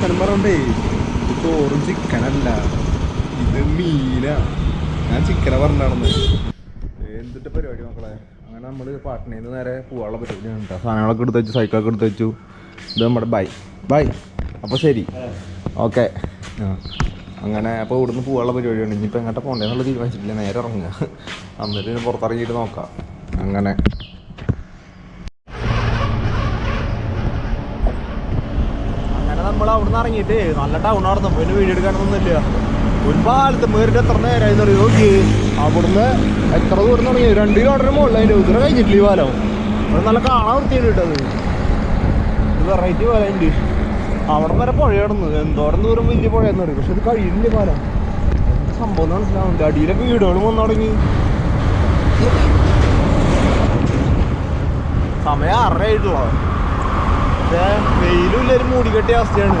വർത്തനം പറയണ്ടേ ഇത് ചോറും ചിക്കനല്ല ഇത് മീനാ. ഞാൻ ചിക്കനെ പറഞ്ഞാണെന്ന്. എന്തിട്ട് പരിപാടി മക്കളെ? അങ്ങനെ നമ്മൾ നിന്ന് നേരെ പോവാനുള്ള പരിപാടിയാണ് കേട്ടോ സാധനങ്ങളൊക്കെ എടുത്ത് വെച്ചു സൈക്കിളൊക്കെ എടുത്ത് വെച്ചു. ഇത് നമ്മുടെ ബൈ. ബൈ. അപ്പോൾ ശരി. ഓക്കെ. അങ്ങനെ അപ്പോൾ ഇവിടുന്ന് പോകാനുള്ള പരിപാടിയാണ്. ഇനിയിപ്പോൾ എങ്ങോട്ട് പോകണ്ടേന്നുള്ള തീരുമാനിച്ചിട്ടില്ല. നേരെ ഇറങ്ങുക. അന്നിട്ട് പുറത്തിറങ്ങിയിട്ട് നോക്കാം. അങ്ങനെ അങ്ങനെ നമ്മൾ അവിടെ നിന്ന് ഇറങ്ങിയിട്ട് നല്ല ടൗൺ നടന്നു പിന്നെ വീഡിയോ എടുക്കാനൊന്നുമില്ല ഒരു പാലത്ത് മേറിട്ട് എത്ര നേരമായിരുന്നു അറിയോ? അവിടുന്ന് എത്ര ദൂരം തുടങ്ങി രണ്ട് കിലോമീറ്റർ മുകളിൽ അതിന്റെ ഉദരം കഴിഞ്ഞിട്ടില്ല ഈ പാലം അവിടെ നല്ല കാണാൻ വൃത്തിയാണ് കേട്ടത് വെറൈറ്റി പാലം ഉണ്ട്. അവിടെ വരെ പുഴ കിടന്നു എന്തോരം ദൂരം വലിയ പുഴയെന്ന് പറയും പക്ഷെ ഇത് കഴിയില്ല പാലം സംഭവം മനസ്സിലാവുന്നുണ്ട് അടിയിലൊക്കെ വീടുകളും വന്നു തുടങ്ങി. സമയം ആറര ആയിട്ടുള്ളൂ പക്ഷേ വെയിലും ഇല്ല ഒരു മൂടിക്കെട്ടിയ അവസ്ഥയാണ്.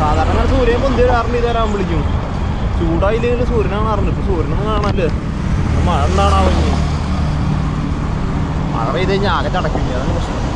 സാധാരണ അങ്ങനെ സൂര്യൻ പൊന്തി കാരണം ഇത് തരാൻ വിളിക്കും. ചൂടായില്ലെങ്കിൽ സൂര്യനാണ് അറിഞ്ഞത്. ഇപ്പൊ സൂര്യനൊന്നും കാണാല്ലേ മഴ ഉണ്ടാണാവുന്നു മഴ പെയ്ത് കഴിഞ്ഞാൽ ആകെ ചടക്കില്ല? അതാണ് പ്രശ്നം.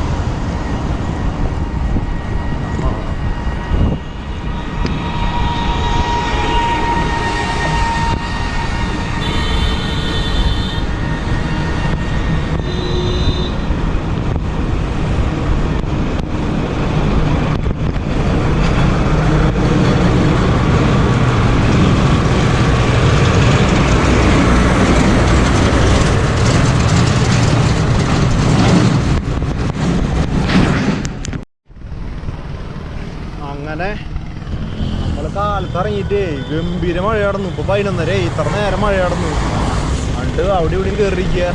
അങ്ങനെ നമ്മൾ കാലത്ത് ഗംഭീര മഴ കടന്നു ഇപ്പൊ പതിനൊന്നര ഇത്ര നേരം മഴ കടന്നു പണ്ട് അവിടെ ഇവിടെയും കയറിയിരിക്കുക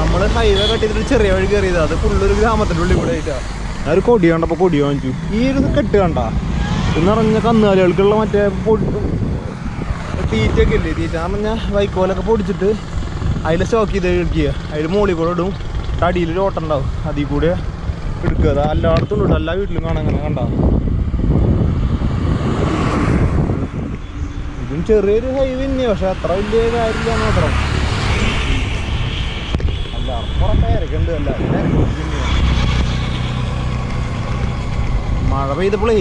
നമ്മൾ ഹൈവേ കട്ടിട്ട് ചെറിയ വഴി കയറിയത് അത് ഫുള്ളൊരു ഗ്രാമത്തിന്റെ ഉള്ളിൽ കൂടെ ആയിട്ടാ. ഞാൻ ഒരു കൊടി കണ്ടപ്പോൾ കൊടി വാങ്ങിച്ചു. ഈ ഒരു കെട്ട് കണ്ട. എന്ന് കന്നുകാലികൾക്കുള്ള മറ്റേ പൊടി തീറ്റയൊക്കെ ഇല്ലേ തീറ്റ പറഞ്ഞാൽ വൈക്കോലൊക്കെ പൊടിച്ചിട്ട് അതിൽ സ്റ്റോക്ക് ചെയ്ത് എടുക്കുക. അതിൽ മുകളിൽ കൂടെ ഇടും. അടിയിൽ ഒരു ഓട്ടം ഉണ്ടാവും. അതിൽ കൂടെ എടുക്കുക. അത് എല്ലായിടത്തും ഇടും എല്ലാ വീട്ടിലും കാണാൻ അങ്ങനെ കണ്ടാ. ഇതും ചെറിയൊരു ഹൈവേ തന്നെയാണ് പക്ഷെ അത്ര വലിയ കാര്യമില്ല മാത്രം. അല്ല അപ്പുറത്തെ പേരൊക്കെ ഉണ്ട് അല്ല മഴ പെയ്തപ്പോളേ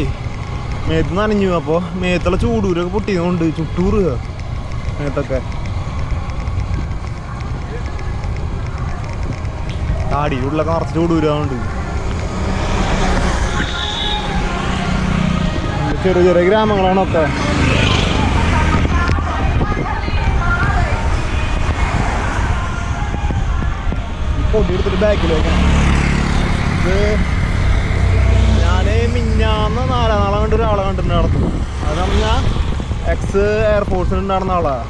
മേത്ത് നനഞ്ഞു അപ്പോൾ മേത്തുള്ള ചൂടൂരൊക്കെ പൊട്ടിയതുകൊണ്ട് ചുട്ടൂറ്. മേത്തൊക്കെ. താടിയിലുള്ള കറച്ച് ചൂടൂരാണ്ട് ചെറിയ ചെറിയ ഗ്രാമങ്ങളാണൊക്കെ. പൊടി എടുത്തിട്ട് ബാക്കിൽ വെക്കാം ഇത് ഞാൻ മിഞ്ഞാന്ന് നാലാം നാളെ കണ്ട് ഒരാളെ കണ്ടിട്ടുണ്ട് നടന്നു അത് പറഞ്ഞാൽ എക്സ് എയർഫോഴ്സിൽ ഉണ്ടായിരുന്ന ആളാണ്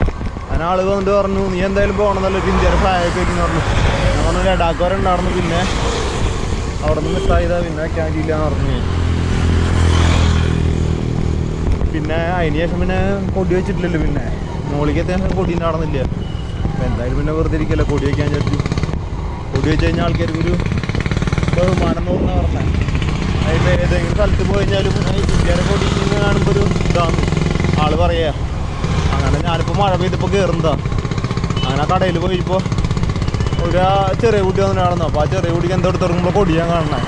അതിന് ആൾ വന്നിട്ട് പറഞ്ഞു നീ എന്തായാലും പോകണമെന്നല്ല ഒരു ഇന്ത്യയുടെ ഫ്ലാഗൊക്കെ വെക്കുന്നു പറഞ്ഞു. ഞാൻ പറഞ്ഞു ലഡാക്ക് വരെ ഉണ്ടായിരുന്നു പിന്നെ അവിടെ നിന്ന് മിസ്സായതാ പിന്നെ പറ്റിയില്ല എന്ന് പറഞ്ഞു. പിന്നെ അതിന് ശേഷം പിന്നെ കൊടി വെച്ചിട്ടില്ലല്ലോ പിന്നെ. മോളിക്ക് എത്തിയ കൊടി നടന്നില്ല അപ്പം എന്തായാലും പിന്നെ വെറുതെ ഇരിക്കല്ലോ കൊടി വയ്ക്കാൻ വിചാരിച്ചു. കൊടി വെച്ച് കഴിഞ്ഞാൽ ആൾക്കാർക്ക് ഒരു ബഹുമാനം തോന്നുന്ന പറഞ്ഞാൽ അതിപ്പോൾ ഏതെങ്കിലും സ്ഥലത്ത് പോയി കഴിഞ്ഞാലും ഇന്ത്യയുടെ കൊടി കാണുമ്പോൾ ഒരു ഇതാണ്. ആൾ പറയുക അങ്ങനെ ഞാനിപ്പോൾ മഴ പെയ്തപ്പോൾ കയറുന്നതാ അങ്ങനെ കടയിൽ പോയിപ്പോൾ ഒരു ചെറിയ കുട്ടി വന്നു നടന്നു അപ്പോൾ ആ ചെറിയ കുട്ടിക്ക് എന്തോ എടുത്ത് തുടങ്ങുമ്പോൾ കൊടി ഞാൻ കാണണേ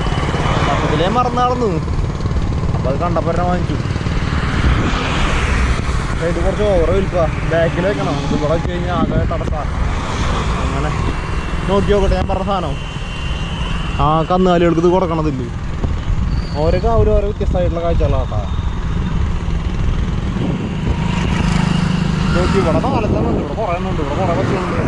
സത്യത്തിലേ മറന്നു നടന്നു. അപ്പോൾ അത് കണ്ടപ്പോൾ തന്നെ വാങ്ങിച്ചു. ഇത് കുറച്ച് ഓവർ വിൽപ്പ. ബാക്കിൽ വെക്കണം. ഇത് ഇവിടെ വെച്ച് കഴിഞ്ഞാൽ ആകെ തടസ്സമാണ്. അങ്ങനെ നോക്കി നോക്കട്ടെ ഞാൻ പറഞ്ഞ സാധനം. ആ കന്നുകാലികൾക്ക് ഇത് കൊടുക്കണതില്ലേ? ഓരോ കാവലും ഓരോ വ്യത്യസ്തമായിട്ടുള്ള കാഴ്ചകളാണ് കേട്ടോ. നോക്കി ഇവിടെ നാലത്തെ ഇവിടെ കുറേ ഉണ്ട് ഇവിടെ കുറേ പശുണ്ട്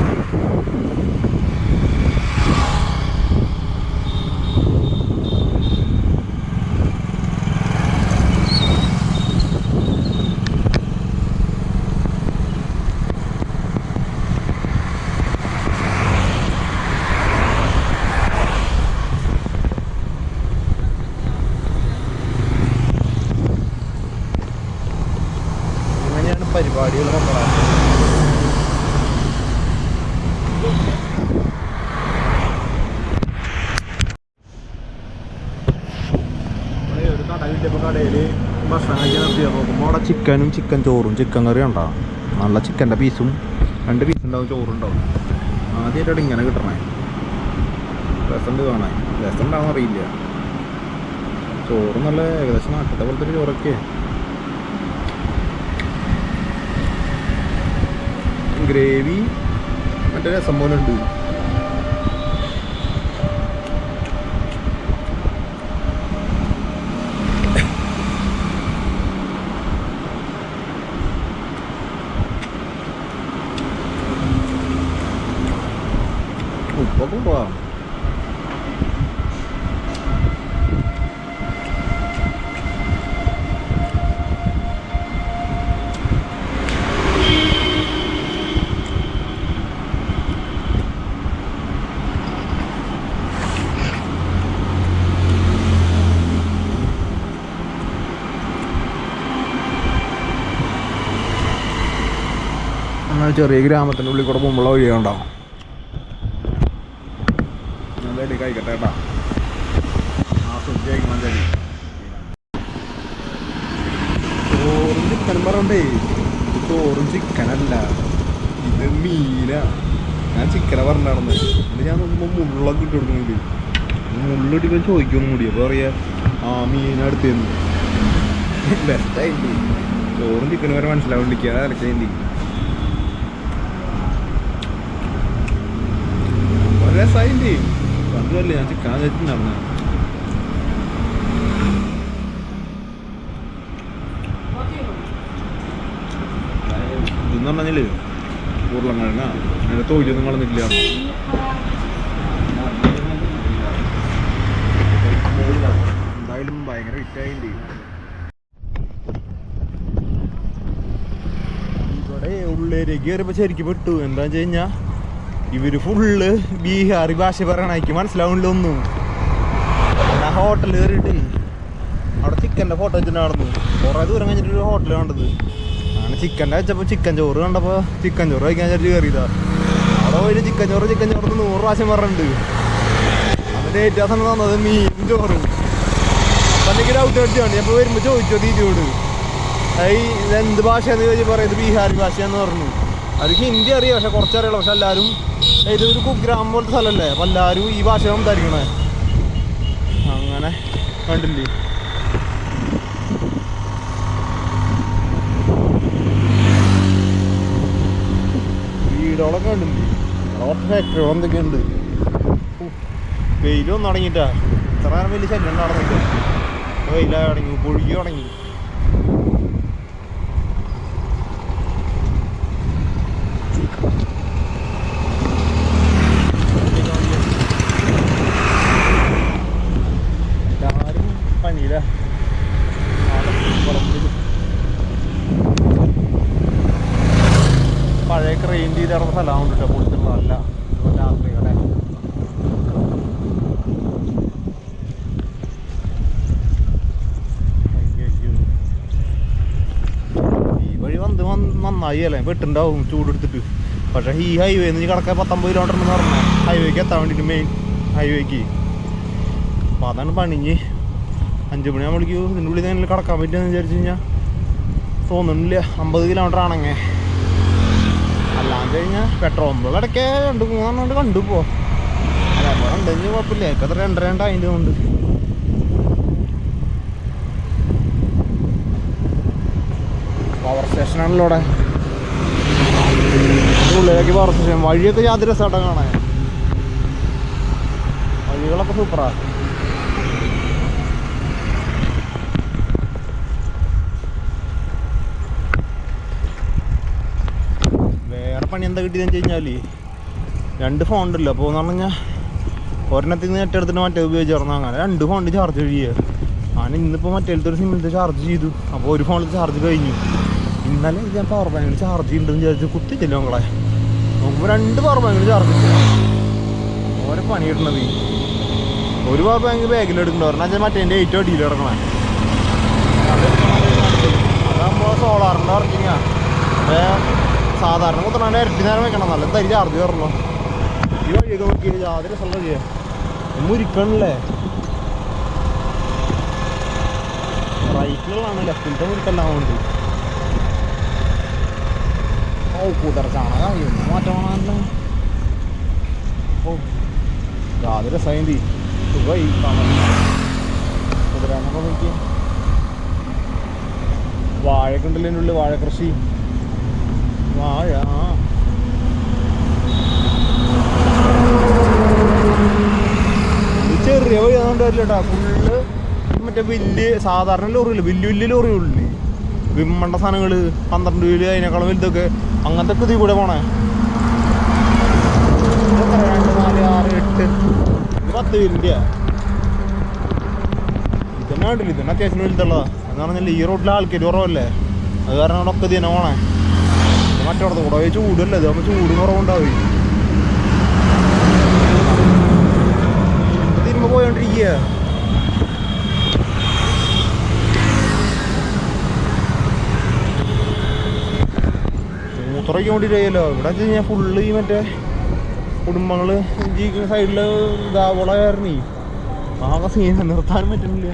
പരിപാടികൾ നോക്കുമ്പോൾ അവിടെ ചിക്കനും ചിക്കൻ ചോറും ചിക്കൻ കറിയും ഉണ്ടാവും നല്ല ചിക്കന്റെ പീസും രണ്ട് പീസ് ഉണ്ടാവും ചോറുണ്ടാവും. ആദ്യമായിട്ടാണ് ഇങ്ങനെ കിട്ടണേ. രസമുണ്ട് കാണാൻ. രസം ഉണ്ടാവും അറിയില്ല. ചോറ് നല്ല ഏകദേശം നാട്ടിലത്തെ പോലത്തെ ഒരു ചോറൊക്കെ ഗ്രേവി മറ്റേ രസം പോലെ ഉണ്ട് ഉപ്പൊക്കെ പോവാം എന്നാൽ ചെറിയ ഗ്രാമത്തിന്റെ ഉള്ളിൽ കൂടെ പോകുമ്പോൾ വഴിയുണ്ടാവും നല്ലടി കഴിക്കട്ടെ കേട്ടാ. ചോറും ചിക്കൻ പറയണ്ടേ? ചോറും ചിക്കനല്ല ഇത് മീന. ഞാൻ ചിക്കനെ പറഞ്ഞാണെന്ന് എന്നിട്ട് ഞാൻ നോക്കുമ്പോൾ മുള്ളൊക്കെ ഇട്ട് കൊടുക്കുന്നുണ്ട് മുള്ളിട്ടിപ്പോൾ ചോദിക്കൊന്നും കൂടി. അപ്പോൾ പറയാ ആ മീനടുത്തേന്ന് ബെസ്റ്റായിട്ട് ചോറും ചിക്കനും വരെ മനസ്സിലാവുണ്ടിരിക്കുക അലക്കേണ്ടി രസമായില്ലേ? പണ്ടല്ലേ ഞാൻ നടന്ന ഇതെന്ന് പറഞ്ഞാലേ ഉരുളങ്കിഴങ്ങ അങ്ങനെ തൊഴിലൊന്നും കളഞ്ഞിട്ടില്ല. എന്തായാലും ഭയങ്കര വിറ്റായില്ലേ? ഇവിടെ ഉള്ളേലേക്ക് കയറിയപ്പോ ശരിക്കും പെട്ടു. എന്താ വെച്ച് ഇവർ ഫുള്ള് ബീഹാറി ഭാഷ പറയണ മനസ്സിലാവുന്നില്ല ഒന്നും. ഞാൻ ഹോട്ടലിൽ കയറിയിട്ട് അവിടെ ചിക്കന്റെ ഫോട്ടോ വെച്ചിട്ട് നടന്നു. കുറേ ദൂരം കഴിഞ്ഞിട്ട് ഒരു ഹോട്ടൽ കണ്ടത്. ആണ് ചിക്കന്റെ വെച്ചപ്പോൾ ചിക്കൻ ചോറ് കണ്ടപ്പോൾ ചിക്കൻ ചോറ് കഴിക്കാൻ ചേച്ചി കയറിയതാ അവിടെ പോയിട്ട് ചിക്കൻ ചോറ് ചിക്കൻ ചോറ് നൂറ് പ്രാവശ്യം പറഞ്ഞിട്ടുണ്ട്. അതിന്റെ ഏറ്റവും സമയം തന്നത് മീൻ ചോറ്. അല്ലെങ്കിൽ ഡൗട്ട് ഞാൻ ഇപ്പോൾ വരുമ്പോൾ ചോദിച്ചോ ദീദിയോട്. ഈ ഇതെന്ത് ഭാഷയെന്ന് ചോദിച്ചാൽ പറയുന്നത് ബീഹാരി ഭാഷയെന്ന് പറഞ്ഞു. അവർക്ക് ഹിന്ദി അറിയാം പക്ഷെ കുറച്ചറിയുള്ളൂ പക്ഷെ എല്ലാവരും ഇതൊരു കുഗ്രാമം പോലത്തെ സ്ഥലമല്ലേ? അപ്പം എല്ലാവരും ഈ ഭാഷ സംസാരിക്കണേ. അങ്ങനെ കണ്ടില്ലേ? വീടുകളൊക്കെ കണ്ടില്ലേ? ഓട്ട ഫാക്ടറി എന്തൊക്കെ ഉണ്ട്. വെയിലൊന്നും തുടങ്ങിയിട്ടാ ഇത്ര വലിയ ശല്യം നടന്നിട്ട് വെയിലായി തുടങ്ങി പൊഴുകി തുടങ്ങി എല്ലാവരും പനിയില്ല പഴയ ക്രെയിൻ ചെയ്ത് ഇറങ്ങുന്ന സ്ഥലമാണ് കേട്ടോ പൊളിച്ചിട്ടുള്ളതല്ല രാത്രികളെ ഈ വഴി വന്ന് വന്ന് നന്നായി അല്ലേ വെട്ടുണ്ടാവും ചൂടെടുത്തിട്ട്. പക്ഷെ ഈ ഹൈവേ നിന്ന് കിടക്കാൻ പത്തൊമ്പത് കിലോമീറ്റർ എന്ന് പറഞ്ഞാൽ ഹൈവേക്ക് എത്താൻ വേണ്ടിയിട്ട് മെയിൻ ഹൈവേക്ക് അപ്പോൾ അതാണ് പണിഞ്ഞ് അഞ്ച് മണിയാകുമ്പോഴേക്കും ഇതിന്റെ ഉള്ളിൽ തന്നെ കിടക്കാൻ പറ്റുമെന്ന് വിചാരിച്ചു കഴിഞ്ഞാൽ തോന്നുന്നില്ല. അമ്പത് കിലോമീറ്റർ ആണെങ്കിൽ അല്ലാന്ന് കഴിഞ്ഞാൽ പെട്രോൾ ഇടയ്ക്ക് രണ്ട് മൂന്നെണ്ണം കൊണ്ട് അല്ല അപ്പോൾ ഉണ്ടെങ്കിൽ കുഴപ്പമില്ല. അത്ര രണ്ടര രണ്ട് അതിന്റെ കൊണ്ട് പവർ സ്റ്റേഷനാണല്ലോ ഇതിന്റെ ഉള്ളിലേക്ക് പറഞ്ഞു ചെയ്യാം വഴിയൊക്കെ യാതൊരു സ്ഥലം കാണാൻ. വഴികളൊക്കെ സൂപ്പറാ വേറെ പണി എന്താ കിട്ടിയെന്ന് വെച്ച് കഴിഞ്ഞാൽ രണ്ട് ഫോൺ ഉണ്ടല്ലോ അപ്പോൾ എന്ന് പറഞ്ഞു കഴിഞ്ഞാൽ ഒരെണ്ണത്തിൽ നിന്ന് നെട്ടെടുത്തിട്ട് മറ്റേ ഉപയോഗിച്ചായിരുന്നു അങ്ങനെ രണ്ട് ഫോണിൽ ചാർജ് കഴിയുക ഞാൻ ഇന്നിപ്പോൾ മറ്റേലത്തെ ഒരു ചാർജ് ചെയ്തു. അപ്പോൾ ഒരു ഫോണിൽ ചാർജ് കഴിഞ്ഞു. ഇന്നലെ ഞാൻ പവർ ബാങ്കിൽ ചാർജ് ചെയ്യുന്നുണ്ടെന്ന് വിചാരിച്ചു കുത്തിച്ചില്ല നമ്മളെ നോക്കുമ്പോൾ രണ്ട് പവർ ബാങ്കിൽ ചാർജ് ഓരോ പണി കിട്ടണത്. ഒരു പവർ ബാങ്ക് ബാഗിൽ എടുക്കണ്ടോ പറഞ്ഞാൽ മറ്റേ എന്റെ ഏറ്റവും അടിയിൽ കിടക്കണേ. അതാകുമ്പോൾ സോളാറിന്റെ വർക്കിങ്ങാ സാധാരണ കുത്തണ ഇരട്ടി നേരം വെക്കണം. നല്ല തരി ചാർജ് കയറണോ ഈ വഴിയൊക്കെ നോക്കി യാതൊരു സ്ഥലം ചെയ്യാം മുരിക്കണല്ലേ? റൈറ്റിലുള്ളതാണ് ലെഫ്റ്റിലത്തെ മുരിക്കെല്ലാം ഉണ്ട് ഓ കുതിര ചാണകം എന്ത് മാറ്റമാണല്ലോ ഓ യാതൊരു സൈന്തി സുഖമായി എന്തരാന്നൊക്കെ നോക്കി വാഴയൊക്കെ ഉണ്ടല്ലോ ഇതിന്റെ ഉള്ളിൽ വാഴ കൃഷി വാഴ ചെറിയ വഴി അതുകൊണ്ട് വരില്ല കേട്ടോ. ഫുള്ള് മറ്റേ വലിയ സാധാരണ ലോറിയില്ല? വലിയ വലിയ ലോറികളില്ലേ വിമ്മണ്ട സാധനങ്ങൾ പന്ത്രണ്ട് വീൽ അതിനേക്കാളും വലുതൊക്കെ അങ്ങനത്തെ ഒക്കെ ഇതിൽ കൂടെ പോണേ. ഇതെത്ര? രണ്ട് നാല് ആറ് എട്ട്. ഇത് പത്ത് ഇതന്നെ കണ്ടില്ല? ഇതന്നെ അത്യാവശ്യം വലുതുള്ളതാ. എന്ന് പറഞ്ഞാൽ ഈ റോഡിലെ ആൾക്കാർ കുറവല്ലേ? അത് കാരണം അവിടെ ഒക്കെ ദിനം പോണേ. മറ്റോടത്ത് കൂടെ പോയി ചൂടല്ലേ? ഇത് ചൂട് കുറവുണ്ടാവും. തിരുമ്പ പോയോണ്ടിരിക്കുക മൂത്രയ്ക്ക് വേണ്ടിയില്ലല്ലോ ഇവിടെ വെച്ച് കഴിഞ്ഞാൽ ഫുള്ള് ഈ മറ്റേ കുടുംബങ്ങൾ ജീവിക്കുന്ന സൈഡിൽ ഇതാവളായിരുന്നു കാരണേ ആകെ സീന നിർത്താനും പറ്റുന്നില്ല.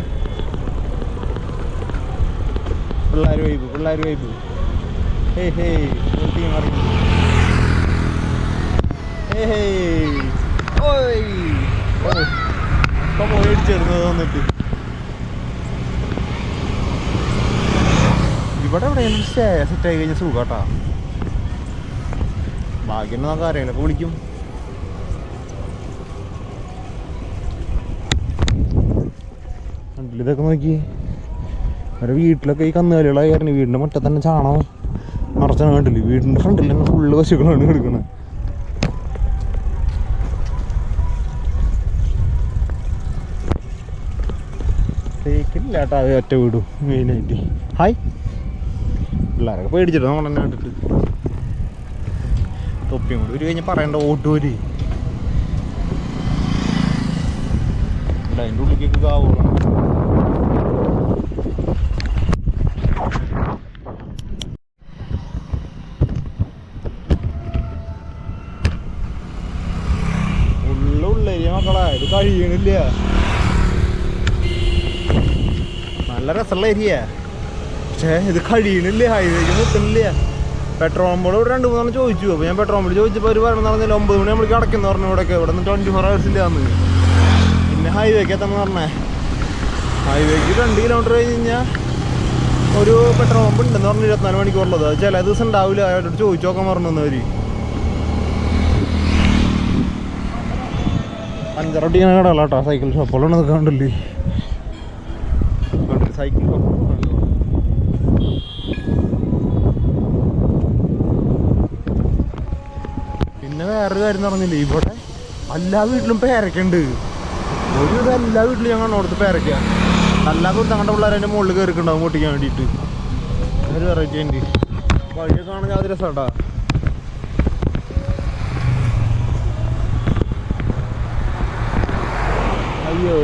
പിള്ളേർ വൈബ് പിള്ളേർ വൈബ് ഹേ ഹേ നിർത്തി മാറി ഹേ ഹേ ഓയ്. ഇപ്പം പോയിടിച്ചിരുന്നത് വന്നിട്ട്. ഇവിടെ എവിടെയാണ് സ്റ്റേ സെറ്റ് ആയി കഴിഞ്ഞാൽ സുഖാട്ടാ. ഭാഗ്യം നമുക്ക് ആരെങ്കിലൊക്കെ വിളിക്കും. ഇതൊക്കെ നോക്കി? അവരെ വീട്ടിലൊക്കെ ഈ കന്നുകാലികളായിരുന്നു വീടിന്റെ മുറ്റത്ത് തന്നെ ചാണകം നിറച്ചാണ് കണ്ടില്ലേ? വീടിന്റെ ഫ്രണ്ടിൽ തന്നെ ഫുള്ള് പശുക്കളാണ് കിടക്കുന്നത്. തേക്കില്ല കേട്ടോ അത് ഒറ്റ വീടും. മെയിനായിട്ട്. ഹായ്. പിള്ളേരൊക്കെ പേടിച്ചിട്ടോ നമ്മൾ തന്നെ കണ്ടിട്ട്. തൊപ്പിയും കൂടി. ഒരു കഴിഞ്ഞ് പറയണ്ട ഓട്ടൂര്. അതിന്റെ ഉള്ളിലേക്ക് കാവുള്ളൂ ഇത് കഴിയണില്ല. നല്ല രസമുള്ള ഏരിയ പക്ഷേ ഇത് കഴിയണില്ല ഹൈവേക്ക് നിർത്തണില്ല. പെട്രോൾ പമ്പോട് ഇവിടെ രണ്ട് മൂന്നെണ്ണം ചോദിച്ചു. അപ്പോൾ ഞാൻ പെട്രോൾ പമ്പിൽ ചോദിച്ചപ്പോൾ അവർ പറഞ്ഞു പറഞ്ഞില്ല ഒമ്പത് മണി നമ്മൾ കിടക്കുന്നു പറഞ്ഞു ഇവിടെയൊക്കെ ഇവിടെ നിന്ന് ട്വന്റി ഫോർ ഹവേഴ്സ് ഇല്ലാന്ന് പിന്നെ ഹൈവേക്ക് എത്താന്ന് പറഞ്ഞേ. ഹൈവേക്ക് രണ്ട് കിലോമീറ്റർ കഴിഞ്ഞ് കഴിഞ്ഞാൽ ഒരു പെട്രോൾ പമ്പ് ഉണ്ടെന്ന് പറഞ്ഞു ഇരുപത്തിനാല് മണിക്കൂറുള്ളത് അത് ചില ദിവസം ഉണ്ടാവില്ല. അവരോട് ചോദിച്ചു നോക്കാൻ പറഞ്ഞു തന്നവർ അഞ്ചറൊട്ടിങ്ങനെ കടകളാട്ടോ സൈക്കിൾ ഷോപ്പുകളാണ് കണ്ടില്ലേ? സൈക്കിൾ ഷോപ്പ് പിന്നെ വേറൊരു കാര്യം പറഞ്ഞില്ലേ ഇവിടെ എല്ലാ വീട്ടിലും പേരക്കുണ്ട്. ഒരു ഇത് എല്ലാ വീട്ടിലും ഞങ്ങൾ അവിടുത്തെ പേരക്ക. അല്ലാതെ തങ്ങളുടെ പിള്ളേർ അതിന്റെ മുകളിൽ കയറിക്കുണ്ടാവും പൊട്ടിക്കാൻ വേണ്ടിയിട്ട്. ഒരു വെറൈറ്റി ഉണ്ട്. വഴിയൊക്കെ കാണാൻ അത് രസമാട്ടാ അയ്യോ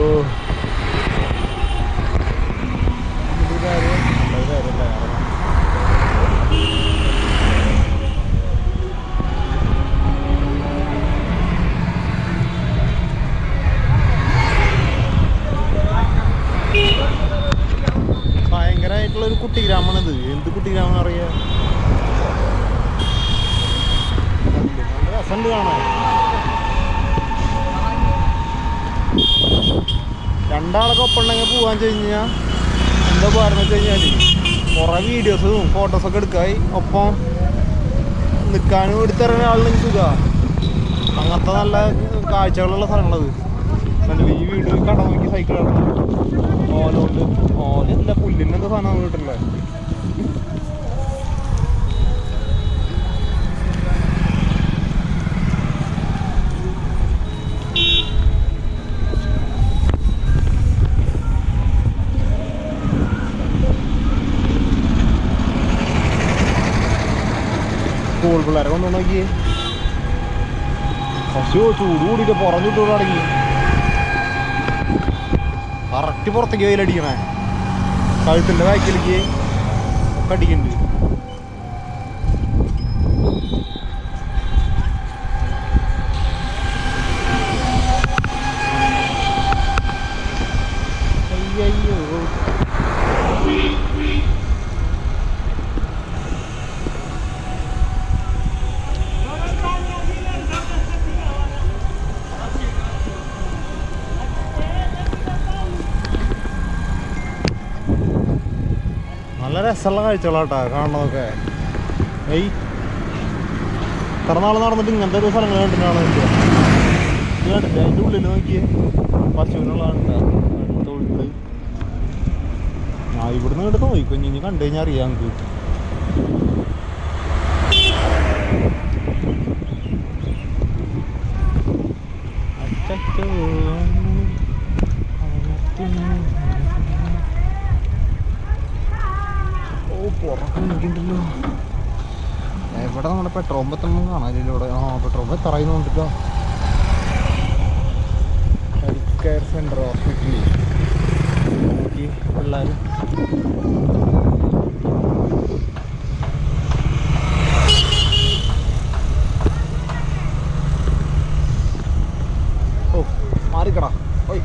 ഇത് കാര്യം നല്ല കാര്യമല്ല കാരണം ഭയങ്കരമായിട്ടുള്ള ഒരു കുട്ടി ഗ്രാമമാണിത് എന്ത് കുട്ടി ഗ്രാമം അറിയാ? നല്ല രസമുണ്ട് കാണാൻ. രണ്ടാളൊക്കെ ഒപ്പം ഉണ്ടെങ്കിൽ പോകാൻ വെച്ച് കഴിഞ്ഞാൽ എന്താ പറയുന്നത് വെച്ച് കഴിഞ്ഞാൽ കുറേ വീഡിയോസും ഫോട്ടോസൊക്കെ എടുക്കായി. ഒപ്പം നിൽക്കാനും എടുത്തിറങ്ങുന്ന ആളിന് സുഖമാണ് അങ്ങനത്തെ നല്ല കാഴ്ചകളുള്ള സ്ഥലങ്ങളത് ഈ വീട് നോക്കി സൈക്കിൾ ഓല കൊണ്ട് ഓലല്ല പുല്ലിന് എന്താ സാധനം വീട്ടിലെ സ്കൂൾ പിള്ളേരെ കൊണ്ടു നോക്കി പശു ചൂട് പുറഞ്ഞിട്ട് തുടങ്ങി കറക്റ്റ് പുറത്തേക്ക് വെയിലടിക്കണേ കഴുത്തിന്റെ ബാക്കിലേക്ക് ഒക്കെ രസമുള്ള കാഴ്ചകളാട്ടാ കാണുന്നതൊക്കെ. ഏയ്. ഇത്ര നാൾ നടന്നിട്ട് ഇങ്ങനത്തെ ഒരു സ്ഥലങ്ങൾ കണ്ടിട്ടാണ് ഇത് കണ്ടില്ലേ അതിന്റെ ഉള്ളിൽ നോക്കിയേ. പശുവിനുള്ളതാണ് തൊഴുത്ത് ആ ഇവിടുന്ന് കണ്ട് നോക്കി ഇനി കണ്ടു കഴിഞ്ഞാൽ അറിയാം നമുക്ക്. അച്ചച്ചോ. ഓ നോക്കിണ്ടല്ലോ എവിടെ നമ്മുടെ പെട്രോൾ പമ്പത്തൊന്നും കാണാനില്ല ഇവിടെ. ആ എത്രയെന്ന് നോക്കിട്ടോ ഹെൽത്ത് കെയർ സെന്റർ ഹോസ്പിറ്റലിൽ. പിള്ളേർ ഓ മാറിക്കടാ ഓയ്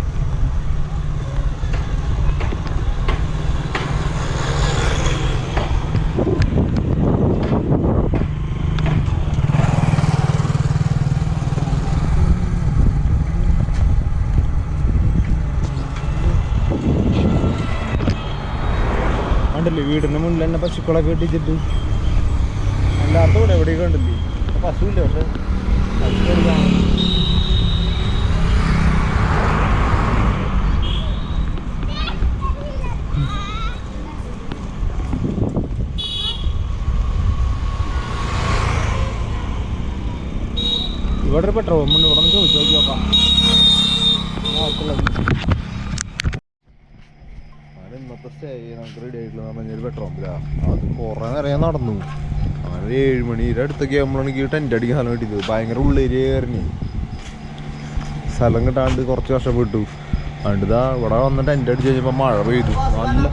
കണ്ടില്ലേ? വീടിന് മുന്നിൽ തന്നെ പശുക്കളൊക്കെ കെട്ടിച്ചിട്ട് എല്ലായിടത്തും ഇവിടെ എവിടെയൊക്കെ ഉണ്ടല്ലേ പശുവില്ല പക്ഷെ. ഇവിടെ ഒരു പെട്രോൾ പമ്പ് ഉണ്ട് ഇവിടെ ഒന്ന് ചോദിച്ചു നോക്കി നോക്കാം നോക്കുള്ളത് അങ്ങനെ ഇന്നത്തെ നമുക്ക് റെഡി ആയിട്ടുള്ള അത് കുറേ നേരം നടന്നു. അങ്ങനെ ഏഴ് മണിയുടെ അടുത്തൊക്കെ നമ്മളാണെങ്കിൽ ടെന്റ് അടിക്കാൻ സ്ഥലം കിട്ടിയത് ഭയങ്കര ഉള്ളേരിയ കയറി സ്ഥലം കിട്ടാണ്ട് കുറച്ച് കഷ്ടപ്പെട്ടു. അതുകൊണ്ട് ഇതാ ഇവിടെ വന്ന് ടെന്റ് അടിച്ച് കഴിഞ്ഞപ്പോൾ മഴ പെയ്തു. നല്ല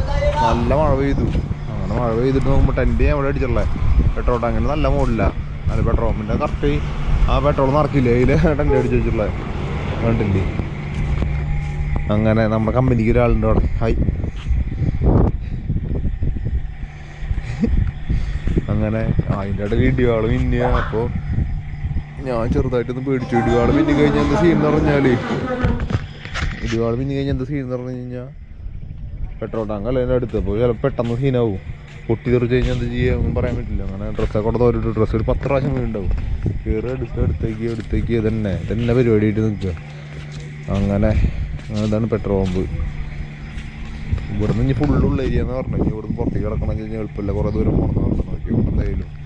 നല്ല മഴ പെയ്തു. അങ്ങനെ മഴ പെയ്തിട്ട് നോക്കുമ്പോൾ ടെന്റ് ഞാൻ ഇവിടെ അടിച്ചിട്ടുള്ളത് പെട്രോൾ അങ്ങനെ നല്ല മോഡില്ല നല്ല പെട്രോൾ പമ്പിന്റെ കറക്റ്റ് ആ പെട്രോൾ നിറക്കില്ലേ അതിൽ ടെന്റ് അടിച്ച് വെച്ചിട്ടുള്ളത് കണ്ടില്ലേ? അങ്ങനെ നമ്മുടെ കമ്പനിക്ക് ഒരാളുണ്ട് അവിടെ. ഹായ് അങ്ങനെ അതിന്റെ ഇടയിൽ ഇടിയാൾ മിന്നിയ അപ്പോൾ ഞാൻ ചെറുതായിട്ടൊന്ന് പേടിച്ചു. ഇടിവാൾ മിന്നി കഴിഞ്ഞാൽ എന്താ സീൻ എന്ന് പറഞ്ഞാൽ? ഇടിവാൾ മിന്നി കഴിഞ്ഞാൽ എന്താ സീൻ എന്ന് പറഞ്ഞു കഴിഞ്ഞാൽ പെട്രോൾ ടാങ്ക് അല്ല എന്റെ അടുത്ത്? അപ്പോൾ ചിലപ്പോൾ പെട്ടെന്ന് സീനാവും പൊട്ടി തെറിച്ച് കഴിഞ്ഞാൽ എന്താ ചെയ്യുക ഒന്നും പറയാൻ പറ്റില്ല. അങ്ങനെ ഡ്രസ്സൊക്കെ കൊടുത്ത് ഒരു ഡ്രസ്സ് ഒരു പത്ത് പ്രാവശ്യം വീണ്ടാവും കയറി എടുത്ത് എടുത്തേക്ക് എടുത്തേക്ക് തന്നെ തന്നെ പരിപാടിയായിട്ട് നിൽക്കുക. അങ്ങനെ ഇതാണ് പെട്രോൾ പമ്പ്. ഇവിടുന്ന് ഇനി ഫുള്ളുള്ള ഏരിയ എന്ന് പറഞ്ഞു. ഇവിടുന്ന് പുറത്തേക്ക് കിടക്കണമെങ്കിൽ കഴിഞ്ഞാൽ എളുപ്പമില്ല. കുറേ ദൂരം പോകണം región de los